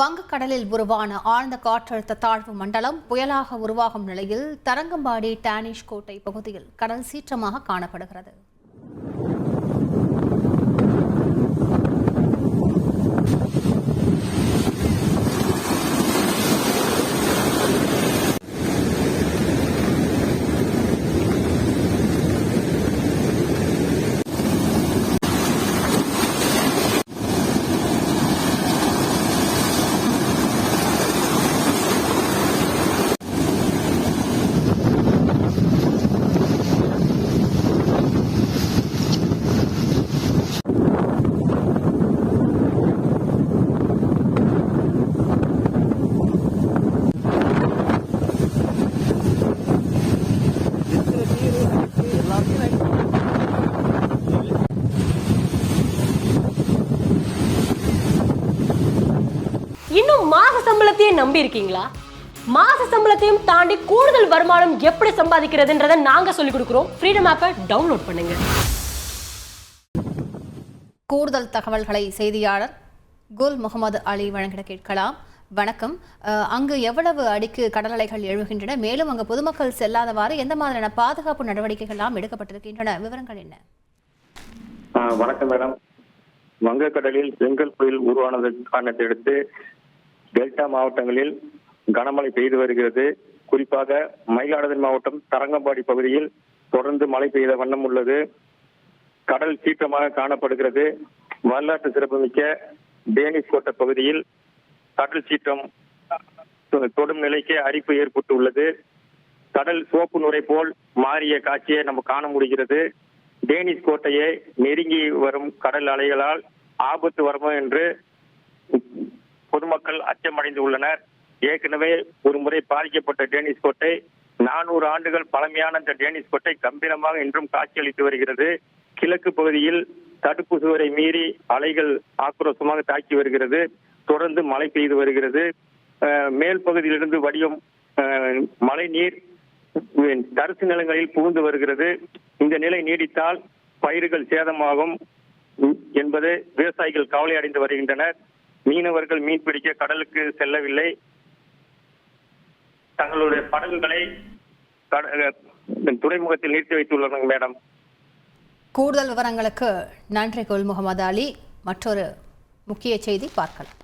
வங்கக்கடலில் உருவான ஆழ்ந்த காற்றழுத்த தாழ்வு மண்டலம் புயலாக உருவாகும் நிலையில் தரங்கம்பாடி டானிஷ் கோட்டை பகுதியில் கடல் சீற்றமாக காணப்படுகிறது. இன்னும் மாச சம்பளத்தையே நம்பி இருக்கீங்களா மாச சம்பளத்தையும் தாண்டி கூடுதல் வருமானம் எப்படி சம்பாதிக்கிறதுன்றத நாங்க சொல்லி கொடுக்குறோம். ஃப்ரீடம் ஆப்பை டவுன்லோட் பண்ணுங்க. கூடுதல் தகவல்களை செய்தியாளர் குல் முகமது அலி வழங்கிட கேட்கலாம். வணக்கம். அங்கு எவ்வளவு அடிக்கு கடல் அலைகள் எழுகின்றன? மேலும் அங்கு பொதுமக்கள் செல்லாதவாறு எந்த மாதிரியான பாதுகாப்பு நடவடிக்கைகள்லாம் எடுக்கப்பட்டிருக்கின்றன? விவரங்கள் என்ன? வணக்கம் மேடம். வங்கக்கடலில் செங்கல் புயல் உருவானதற்கான அடுத்து டெல்டா மாவட்டங்களில் கனமழை பெய்து வருகிறது. குறிப்பாக மயிலாடுதுறை மாவட்டம் தரங்கம்பாடி பகுதியில் தொடர்ந்து மழை பெய்த வண்ணம் உள்ளது. கடல் சீற்றமாக காணப்படுகிறது. வரலாற்று சிறப்புமிக்க டேனிஸ் கோட்டை பகுதியில் கடல் சீற்றம் தொ- தொடும் நிலைக்கு அரிப்பு ஏற்பட்டு உள்ளது கடல் சோப்பு நுரை போல் மாறிய காட்சியை நம்ம காண முடிகிறது. டேனிஸ் கோட்டையை நெருங்கி வரும் கடல் அலைகளால் ஆபத்து வருமோ என்று பொதுமக்கள் அச்சமடைந்து உள்ளனர். ஏற்கனவே ஒரு முறை பாதிக்கப்பட்ட டேனிஸ் கோட்டை நானூறு ஆண்டுகள் பழமையான இந்த டேனிஸ் கோட்டை கம்பீரமாக இன்றும் காட்சியளித்து வருகிறது. கிழக்கு பகுதியில் தடுப்பு சுவரை மீறி அலைகள் ஆக்ரோஷமாக தாக்கி வருகிறது. தொடர்ந்து மழை பெய்து வருகிறது. மேல் பகுதியிலிருந்து வடியும் மழை நீர் தரிசு நிலங்களில் புகுந்து வருகிறது. இந்த நிலை நீடித்தால் பயிர்கள் சேதமாகும் என்பது விவசாயிகள் கவலை அடைந்து வருகின்றனர். மீனவர்கள் மீன் பிடிக்க கடலுக்கு செல்லவில்லை. தங்களுடைய படகுகளை துறைமுகத்தில் நிறுத்தி வைத்துள்ளனர் மேடம். கூடுதல் விவரங்களுக்கு நன்றி குல் முகமது அலி. மற்றொரு முக்கிய செய்தி பார்க்கலாம்.